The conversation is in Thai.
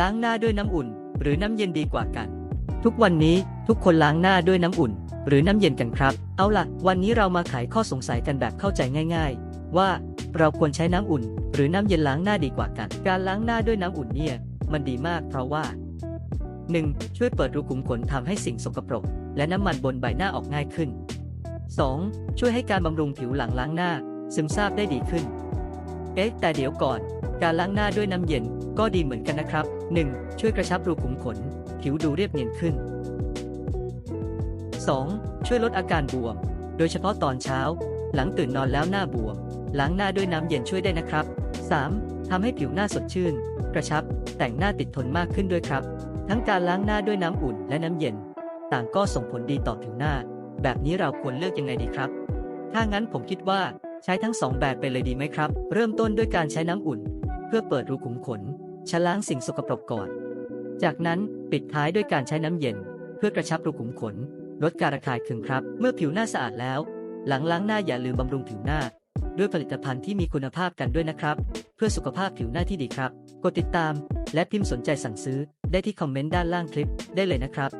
ล้างหน้าด้วยน้ำอุ่น หรือน้ำเย็นดีกว่ากัน ทุกวันนี้ทุกคนล้างหน้าด้วยน้ำอุ่น หรือน้ำเย็นกันครับ เอาล่ะ วันนี้เรามาไขข้อสงสัยกันแบบเข้าใจง่าย ๆ ว่าเราควรใช้น้ำอุ่น หรือน้ำเย็นล้างหน้าดีกว่ากัน การล้างหน้าด้วยน้ำอุ่นเนี่ย มันดีมากเพราะว่า 1. ช่วยเปิดรูขุมขนทำให้สิ่งสกปรก และน้ำมันบนใบหน้าออกง่ายขึ้น 2. ช่วยให้การบำรุงผิวหลังล้างหน้า ซึมซาบได้ดีขึ้น เอ๊ะแต่เดี๋ยวก่อน การล้างหน้าด้วยน้ำเย็นก็ดีเหมือนกันนะครับ 1. ช่วยกระชับรูขุมขน ผิวดูเรียบเนียนขึ้น 2. ช่วยลดอาการบวม โดยเฉพาะตอนเช้า หลังตื่นนอนแล้วหน้าบวม ล้างหน้าด้วยน้ำเย็นช่วยได้นะครับ 3. ทำให้ผิวหน้าสดชื่น กระชับ แต่งหน้าติดทนมากขึ้นด้วยครับ ทั้งการล้างหน้าด้วยน้ำอุ่นและน้ำเย็น ต่างก็ส่งผลดีต่อผิวหน้า แบบนี้เราควรเลือกยังไงดีครับ ถ้างั้นผมคิดว่าใช้ทั้งสองแบบไปเลยดีไหมครับ เริ่มต้นด้วยการใช้น้ำอุ่น พื่อเปิดรูขุมขนชะล้างสิ่งสกปรกก่อน จากนั้นปิดท้ายด้วยการใช้น้ำเย็น เพื่อกระชับรูขุมขน ลดการระคายเคืองครับ เมื่อผิวหน้าสะอาดแล้ว หลังล้างหน้าอย่าลืมบำรุงผิวหน้า ด้วยผลิตภัณฑ์ที่มีคุณภาพกันด้วยนะครับ เพื่อสุขภาพผิวหน้าที่ดีครับ กดติดตาม และพิมพ์สนใจสั่งซื้อได้ที่คอมเมนต์ด้านล่างคลิปได้เลยนะครับ